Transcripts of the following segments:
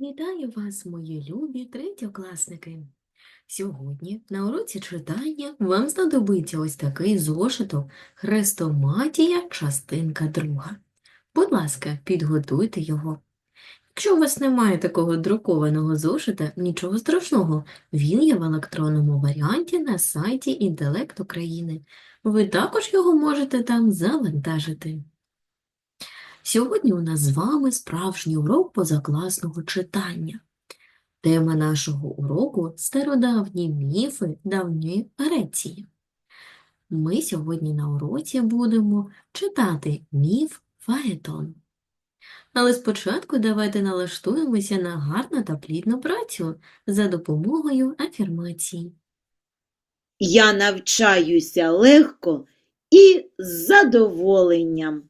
Вітаю вас, мої любі третьокласники! Сьогодні на уроці читання вам знадобиться ось такий зошиток Хрестоматія, частинка друга. Будь ласка, підготуйте його. Якщо у вас немає такого друкованого зошита, нічого страшного, він є в електронному варіанті на сайті Інтелект України. Ви також його можете там завантажити. Сьогодні у нас з вами справжній урок позакласного читання. Тема нашого уроку – стародавні міфи давньої Греції. Ми сьогодні на уроці будемо читати міф Фаетон. Але спочатку давайте налаштуємося на гарну та плідну працю за допомогою афірмацій. Я навчаюся легко і з задоволенням.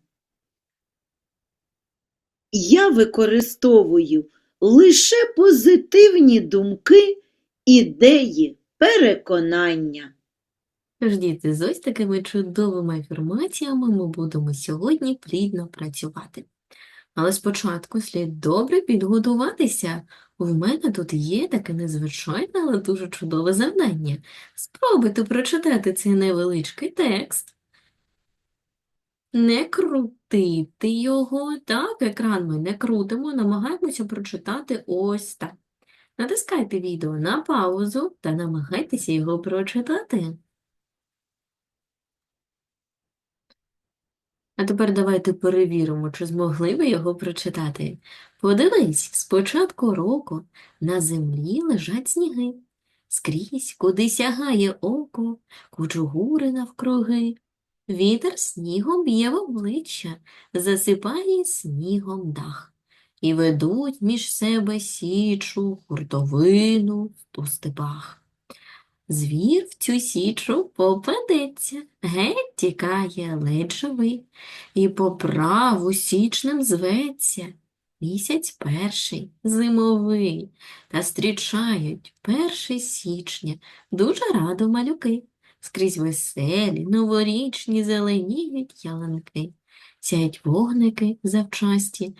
Я використовую лише позитивні думки, ідеї, переконання. Тож, з ось такими чудовими афірмаціями ми будемо сьогодні плідно працювати. Але спочатку слід добре підготуватися. В мене тут є таке незвичайне, але дуже чудове завдання. Спробуйте прочитати цей невеличкий текст. Не крутити його, так, екран ми не крутимо, намагаємося прочитати ось так. Натискайте відео на паузу та намагайтеся його прочитати. А тепер давайте перевіримо, чи змогли ви його прочитати. Подивись, з початку року на землі лежать сніги. Скрізь, куди сягає око, кучугури навкруги. Вітер снігом б'є в обличчя, засипає снігом дах. І ведуть між себе січу, хуртовину у степах. Звір в цю січу попадеться, геть тікає ледь живий, і по праву січнем зветься. Місяць перший, зимовий, та зустрічають перше січня, дуже радо малюки. Скрізь веселі, новорічні зеленіють ялинки, сяють вогники завчасті,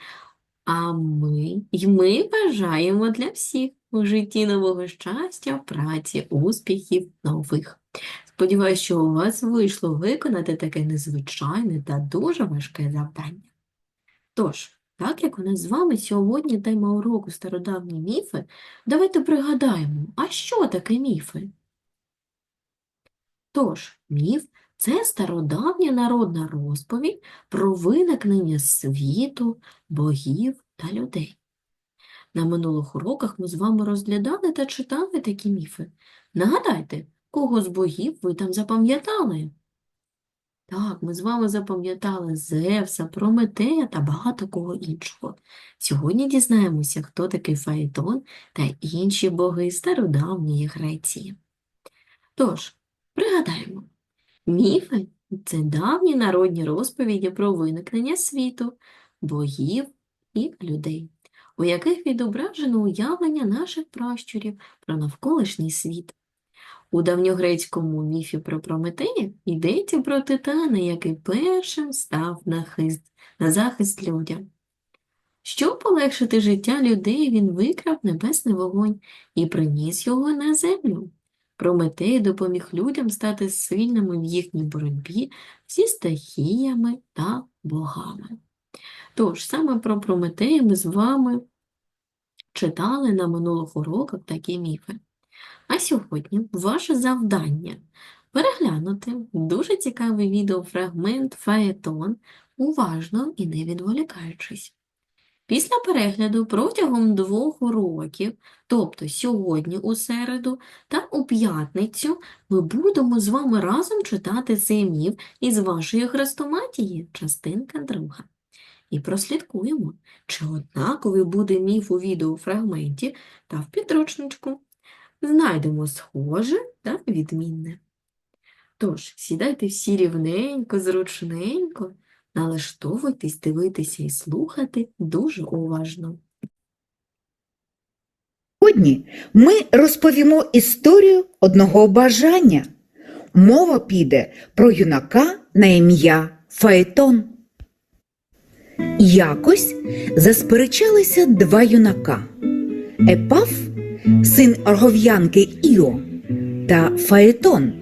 а ми, й ми бажаємо для всіх у житті нового щастя, праці, успіхів нових. Сподіваюсь, що у вас вийшло виконати таке незвичайне та дуже важке завдання. Тож, так як у нас з вами сьогодні тема уроку стародавні міфи, давайте пригадаємо, а що таке міфи? Тож, міф – це стародавня народна розповідь про виникнення світу, богів та людей. На минулих уроках ми з вами розглядали та читали такі міфи. Нагадайте, кого з богів ви там запам'ятали? Так, ми з вами запам'ятали Зевса, Прометея та багато кого іншого. Сьогодні дізнаємося, хто такий Фаетон та інші боги стародавньої Греції. Тож, пригадаємо, міфи – це давні народні розповіді про виникнення світу, богів і людей у яких відображено уявлення наших пращурів про навколишній світ. У давньогрецькому міфі про Прометея йдеться про Титана, який першим став на, хист, на захист людям. Щоб полегшити життя людей, він викрав небесний вогонь і приніс його на землю. Прометей допоміг людям стати сильними в їхній боротьбі зі стихіями та богами. Тож, саме про Прометея ми з вами читали на минулих уроках такі міфи. А сьогодні ваше завдання переглянути дуже цікавий відеофрагмент Фаетон уважно і не відволікаючись. Після перегляду протягом двох уроків, тобто сьогодні у середу та у п'ятницю, ми будемо з вами разом читати міф із вашої хрестоматії, частинка друга. І прослідкуємо, чи однаковий буде міф у відеофрагменті та в підручничку. Знайдемо схоже та відмінне. Тож, сідайте всі рівненько, зручненько, налаштовуйтесь дивитися і слухати дуже уважно. Сьогодні ми розповімо історію одного бажання. Мова піде про юнака на ім'я Фаетон. Якось засперечалися два юнака. Епаф, син оргов'янки Іо, та Фаетон,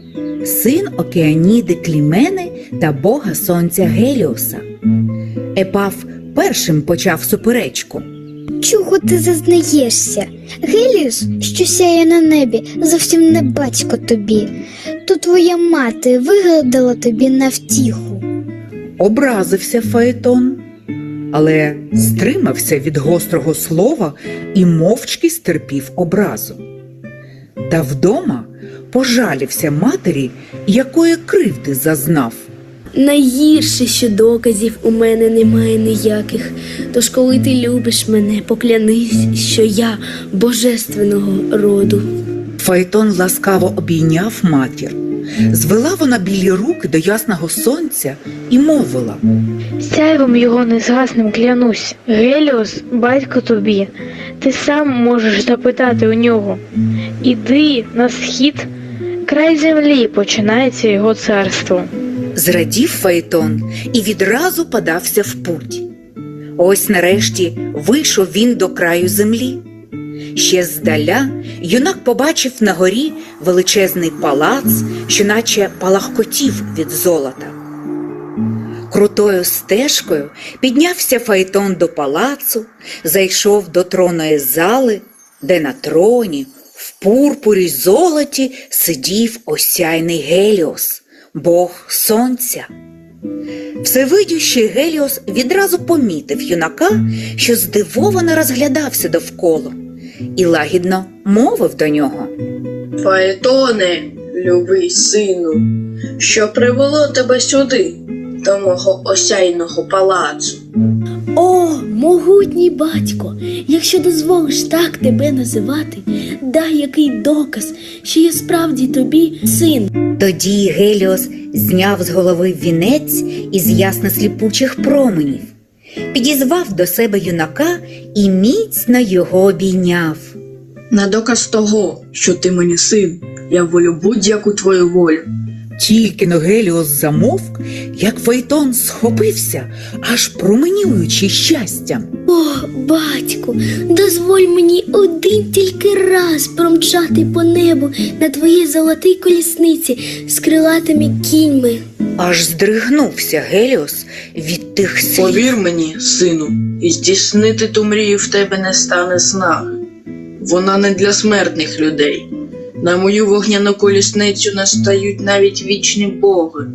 син Океаніди Клімени та бога сонця Геліоса. Епаф першим почав суперечку. Чого ти зазнаєшся? Геліус, що сяє на небі, зовсім не батько тобі. То твоя мати вигадала тобі на втіху. Образився Фаетон, але стримався від гострого слова і мовчки стерпів образу. Та вдома пожалівся матері, якої кривди зазнав. Найгірше, що доказів у мене немає ніяких. Тож, коли ти любиш мене, поклянись, що я божественного роду. Фаетон ласкаво обійняв матір. Звела вона білі руки до ясного сонця і мовила. Сяйвом його незгасним клянусь. Геліос, батько тобі, ти сам можеш запитати у нього. Іди на схід, край землі починається його царство. Зрадів Фаетон і відразу подався в путь. Ось нарешті вийшов він до краю землі. Ще здаля юнак побачив на горі величезний палац, що наче палахкотів від золота. Крутою стежкою піднявся Фаетон до палацу, зайшов до тронної зали, де на троні, в пурпурі золоті сидів осяйний Геліос, бог сонця. Всевидющий Геліос відразу помітив юнака, що здивовано розглядався довкола, і лагідно мовив до нього. Фаетоне, любий сину, що привело тебе сюди, до мого осяйного палацу. О, могутній батько, якщо дозволиш так тебе називати, дай який доказ, що я справді тобі син. Тоді Геліос зняв з голови вінець із ясно-сліпучих променів, підізвав до себе юнака і міцно його обійняв. На доказ того, що ти мені син, я волю будь-яку твою волю. Тільки но Геліос замовк, як Фейтон схопився, аж променюючи щастям. О, батьку, дозволь мені один тільки раз промчати по небу на твоїй золотій колісниці з крилатими кіньми. Аж здригнувся Геліос від тих слів. Повір мені, сину, і здійснити ту мрію в тебе не стане снаги. Вона не для смертних людей. На мою вогняну колісницю настають навіть вічні боги.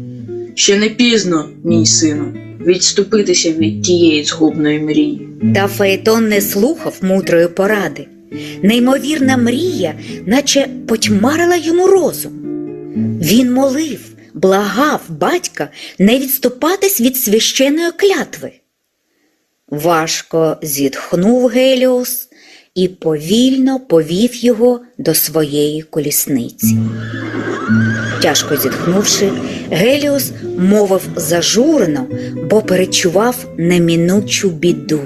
Ще не пізно, мій сину, відступитися від тієї згубної мрії. Та Фаетон не слухав мудрої поради. Неймовірна мрія, наче потьмарила йому розум. Він молив, благав батька не відступатись від священої клятви. Важко зітхнув Геліос і повільно повів його до своєї колісниці. Тяжко зітхнувши, Геліос мовив зажурено, бо перечував немінучу біду.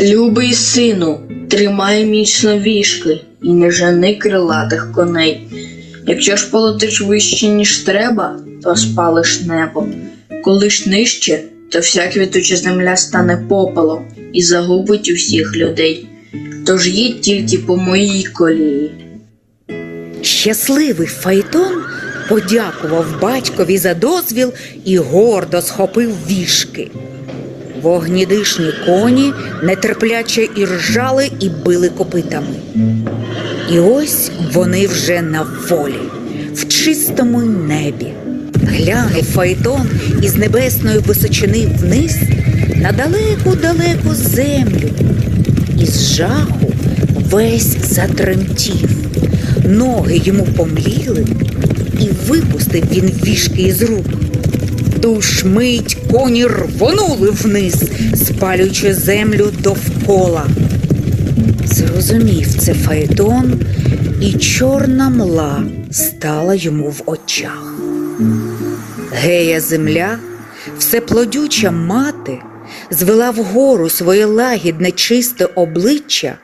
Любий сину, тримай міцно вішки і не жени крилатих коней. Якщо ж полетиш вище, ніж треба, то спалиш небо. Коли ж нижче, то вся квітуча земля стане попелом і загубить усіх людей. Тож їдь тільки по моїй колії. Щасливий Фаетон подякував батькові за дозвіл і гордо схопив вішки. Вогнідишні коні нетерпляче і ржали і били копитами. І ось вони вже на волі, в чистому небі. Глянув Фаетон із небесної височини вниз на далеку-далеку землю. Із жаху весь затремтів. Ноги йому помліли, і випустив він вішки із рук. Ту мить коні рвонули вниз, спалюючи землю довкола. Зрозумів це Фаетон, і чорна мла стала йому в очах. Гея земля, всеплодюча мати, звела вгору своє лагідне чисте обличчя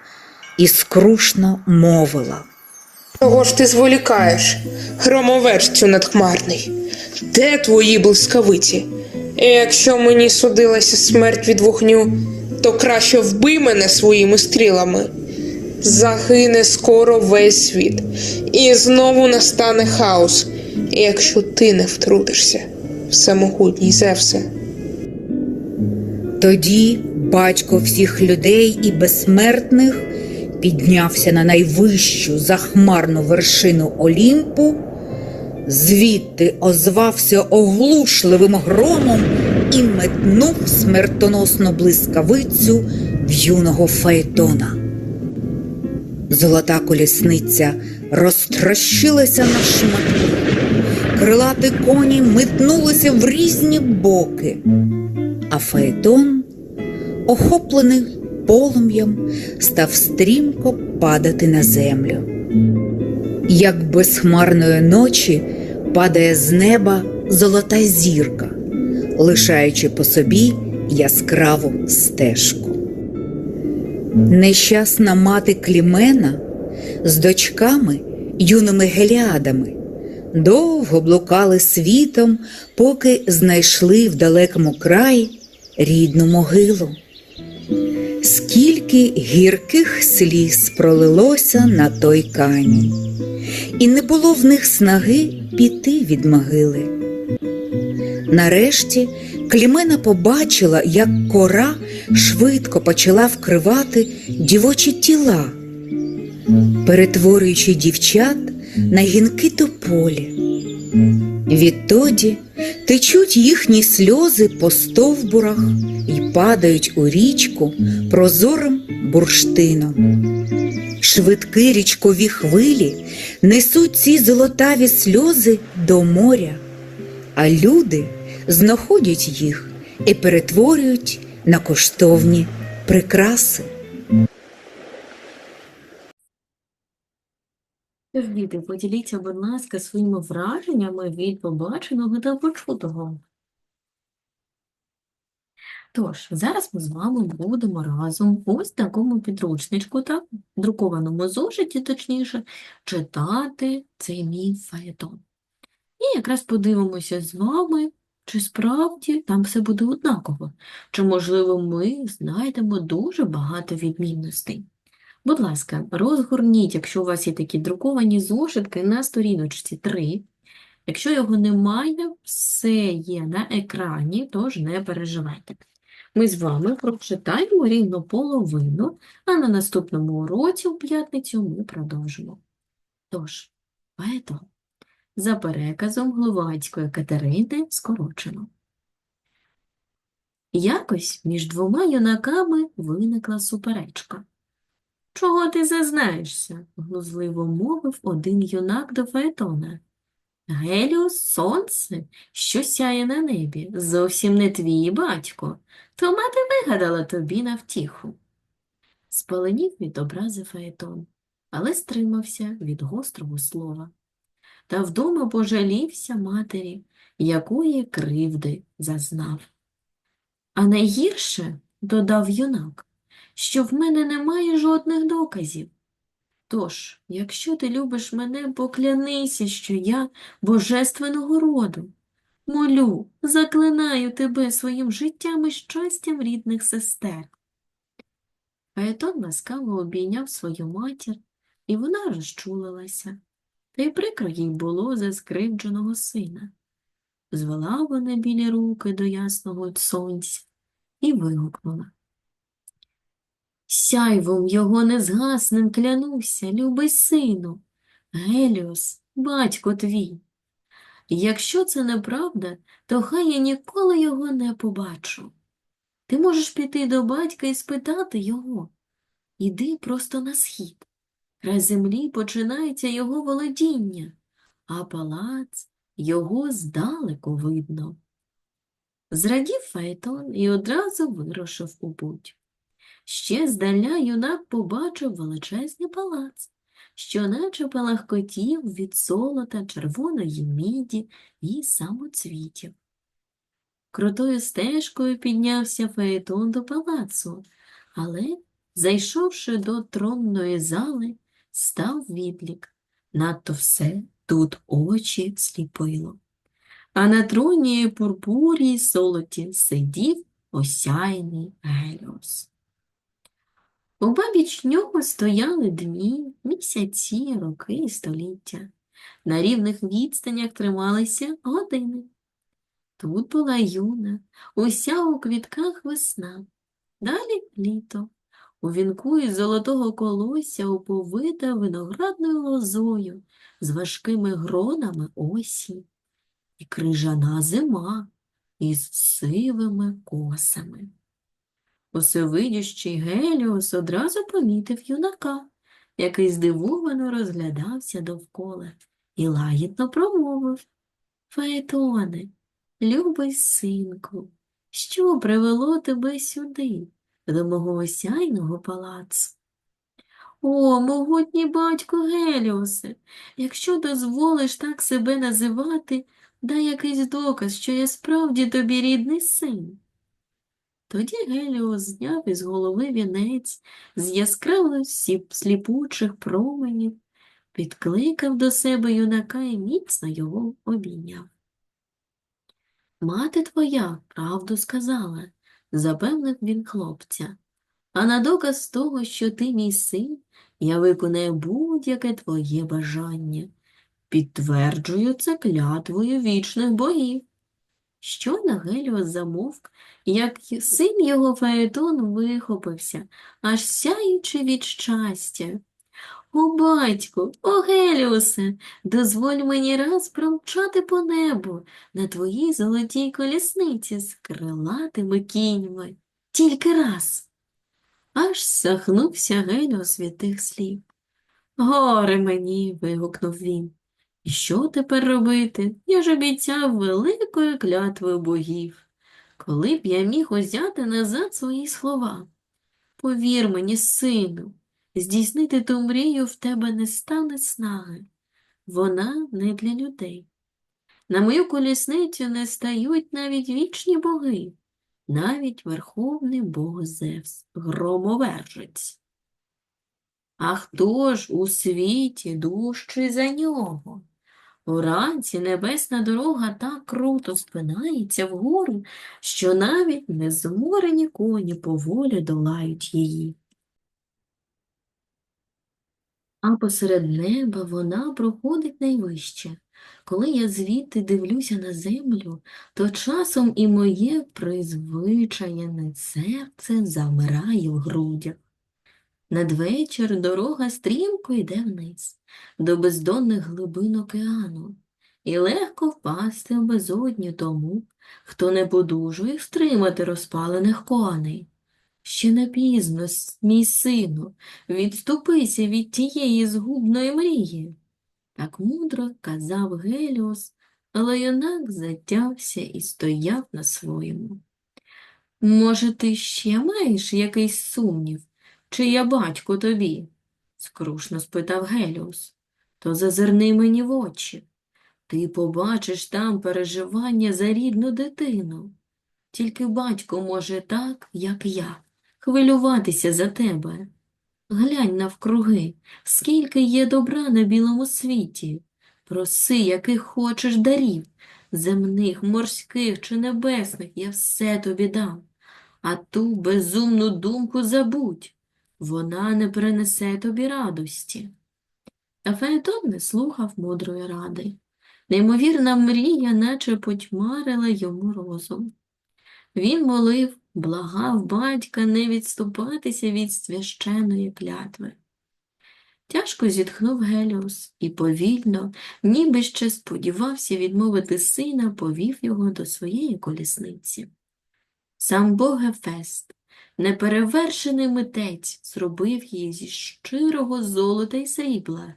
і скрушно мовила. Чого ж ти зволікаєш, громоверцю надхмарний? Де твої блискавиці? І якщо мені судилася смерть від вогню, то краще вбий мене своїми стрілами. Загине скоро весь світ, і знову настане хаос, якщо ти не втрутишся, всемогутній Зевсе. Тоді батько всіх людей і безсмертних піднявся на найвищу захмарну вершину Олімпу, звідти озвався оглушливим громом і метнув смертоносну блискавицю в юного Фаетона. Золота колісниця розтрощилася на шматки, крилаті коні метнулися в різні боки а Фаетон, охоплений полум'ям, став стрімко падати на землю. Як безхмарної ночі падає з неба золота зірка, лишаючи по собі яскраву стежку. Нещасна мати Клімена з дочками, юними геліадами, довго блукали світом, поки знайшли в далекому краї рідну могилу. Скільки гірких сліз пролилося на той камінь, і не було в них снаги піти від могили. Нарешті Клімена побачила, як кора швидко почала вкривати дівочі тіла, перетворюючи дівчат на гінки тополі. Відтоді течуть їхні сльози по стовбурах і падають у річку прозорим бурштином. Швидкі річкові хвилі несуть ці золотаві сльози до моря, а люди знаходять їх і перетворюють на коштовні прикраси. Тож, діти, поділіться, будь ласка, своїми враженнями від побаченого та почутого. Тож, зараз ми з вами будемо разом ось такому підручничку, так, друкованому зошиті, точніше, читати цей мій фаетон. І якраз подивимося з вами, чи справді там все буде однаково, чи, можливо, ми знайдемо дуже багато відмінностей. Будь ласка, розгорніть, якщо у вас є такі друковані зошитки, на сторіночці 3. Якщо його немає, все є на екрані, тож не переживайте. Ми з вами прочитаємо рівно половину, а на наступному уроці у п'ятницю ми продовжимо. Тож, поето, за переказом Гловацької Катерини скорочено. Якось між двома юнаками виникла суперечка. Чого ти зазнаєшся? глузливо мовив один юнак до Фаетона. Геліус, сонце, що сяє на небі, зовсім не твій батько, то мати вигадала тобі на втіху. Спаленів від образи Фаетон, але стримався від гострого слова. Та вдома пожалівся матері, якої кривди зазнав. А найгірше, додав юнак, що в мене немає жодних доказів. Тож, якщо ти любиш мене, поклянися, що я божественного роду. Молю, заклинаю тебе своїм життям і щастям рідних сестер. Фаетон ласкаво обійняв свою матір, і вона розчулилася. Та й прикро їй було за скривдженого сина. Звела вона білі руки до ясного сонця і вигукнула. Сяйвом його незгасним клянуся, любий сину, Геліос, батько твій. Якщо це неправда, то хай я ніколи його не побачу. Ти можеш піти до батька і спитати його. Іди просто на схід. Край землі починається його володіння, а палац його здалеку видно. Зрадів Фаетон і одразу вирушив у путь. Ще здаля юнак побачив величезний палац, що наче палахкотів від золота, червоної міді і самоцвітів. Крутою стежкою піднявся Фаетон до палацу, але, зайшовши до тронної зали, став відлік. Надто все тут очі сліпило. А на троні пурпурі й золоті сидів осяйний Геліос. Обабіч нього стояли дні, місяці, роки і століття. На рівних відстанях трималися години. Тут була юна, уся у квітках весна, далі літо. У вінку із золотого колосся оповита виноградною лозою з важкими гронами осінь, і крижана зима із сивими косами. Усевидящий Геліос одразу помітив юнака, який здивовано розглядався довкола і лагідно промовив Фаетоне, любий синку, що привело тебе сюди, до мого осяйного палацу? О, могутній батько Геліосе, якщо дозволиш так себе називати, дай якийсь доказ, що я справді тобі рідний син. Тоді Геліос зняв із голови вінець з яскравих сіп- сліпучих променів, підкликав до себе юнака і міцно його обійняв. Мати твоя правду сказала, запевнив він хлопця. А на доказ того, що ти мій син, я виконаю будь-яке твоє бажання. Підтверджую це клятвою вічних богів. Щойно Геліос замовк, як син його Фаетон вихопився, аж сяючи від щастя. О, батьку, о, Геліосе, дозволь мені раз промчати по небу на твоїй золотій колісниці з крилатими кіньми. Тільки раз. Аж сахнувся Геліос від тих слів. Горе мені. вигукнув він. І що тепер робити? Я ж обіцяв великою клятвою богів. Коли б я міг узяти назад свої слова. Повір мені, сину, здійснити ту мрію в тебе не стане снаги. Вона не для людей. На мою колісницю не стають навіть вічні боги, навіть верховний бог Зевс, громовержець. А хто ж у світі дужчий за нього? Уранці небесна дорога так круто спинається вгору, що навіть незморені коні поволі долають її. А посеред неба вона проходить найвище. Коли я звідти дивлюся на землю, то часом і моє призвичаєне серце замирає в грудях. Надвечір дорога стрімко йде вниз, до бездонних глибин океану, і легко впасти в безодню тому, хто не подужує стримати розпалених коней. Ще не пізно, мій сину, відступися від тієї згубної мрії. Так мудро казав Геліос, але юнак затявся і стояв на своєму. Може, ти ще маєш якийсь сумнів, чи я батько тобі? скрушно спитав Геліус. То зазирни мені в очі. Ти побачиш там переживання за рідну дитину. Тільки батько може так, як я, хвилюватися за тебе. Глянь навкруги, скільки є добра на білому світі. Проси, яких хочеш дарів, земних, морських чи небесних, я все тобі дам. А ту безумну думку забудь, вона не принесе тобі радості. Та Фаетон не слухав мудрої ради. Неймовірна мрія наче потьмарила йому розум. Він молив, благав батька не відступатися від священої клятви. Тяжко зітхнув Геліос і повільно, ніби ще сподівався відмовити сина, повів його до своєї колісниці. Сам Бог Гефест, неперевершений митець, зробив її зі щирого золота й срібла,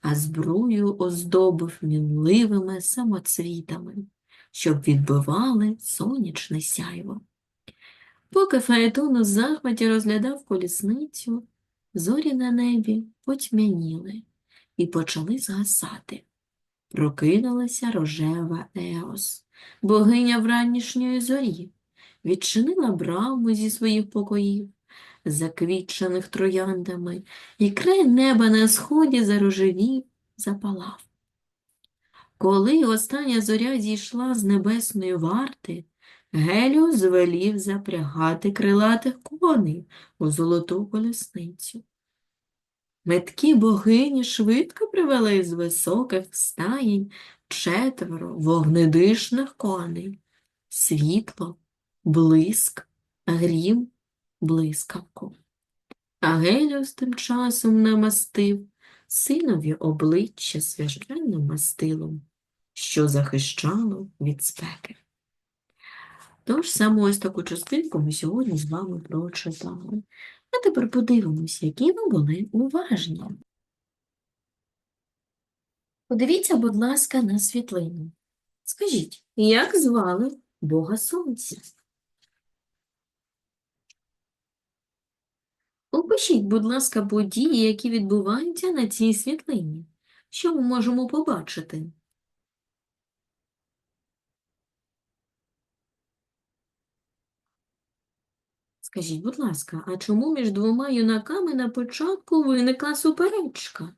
а збрую оздобив мінливими самоцвітами, щоб відбивали сонячне сяйво. Поки Фаетон у захваті розглядав колісницю, зорі на небі потьмяніли і почали згасати. Прокинулася рожева Еос, богиня вранішньої зорі, відчинила браму зі своїх покоїв, заквітчених трояндами, і край неба на сході зарожевів, запалав. Коли остання зоря зійшла з небесної варти, Геліос звелів запрягати крилатих коней у золоту колісницю. Меткі богині швидко привели з високих стаєнь четверо вогнедишних коней. Світло, блиск, грім, блискавку. А Геліос тим часом намастив синові обличчя священним мастилом, що захищало від спеки. Тож саме ось таку частинку ми сьогодні з вами прочитали. А тепер подивимося, які ви були уважні. Подивіться, будь ласка, на світлину. Скажіть, як звали Бога Сонця? Опишіть, будь ласка, події, які відбуваються на цій світлині. Що ми можемо побачити? Скажіть, будь ласка, а чому між двома юнаками на початку виникла суперечка?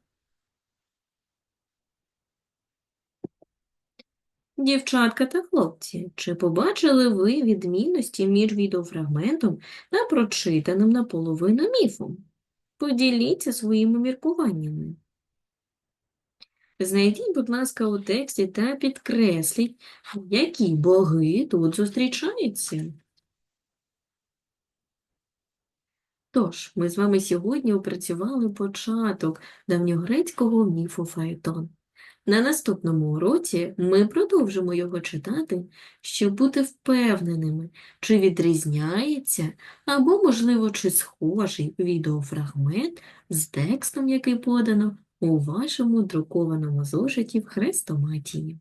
Дівчатка та хлопці, чи побачили ви відмінності між відеофрагментом та прочитаним наполовину міфом? Поділіться своїми міркуваннями. Знайдіть, будь ласка, у тексті та підкресліть, які боги тут зустрічаються. Тож, ми з вами сьогодні опрацювали початок давньогрецького міфу Фаетон. На наступному уроці ми продовжимо його читати, щоб бути впевненими, чи відрізняється або, можливо, чи схожий відеофрагмент з текстом, який подано у вашому друкованому зошиті в хрестоматії.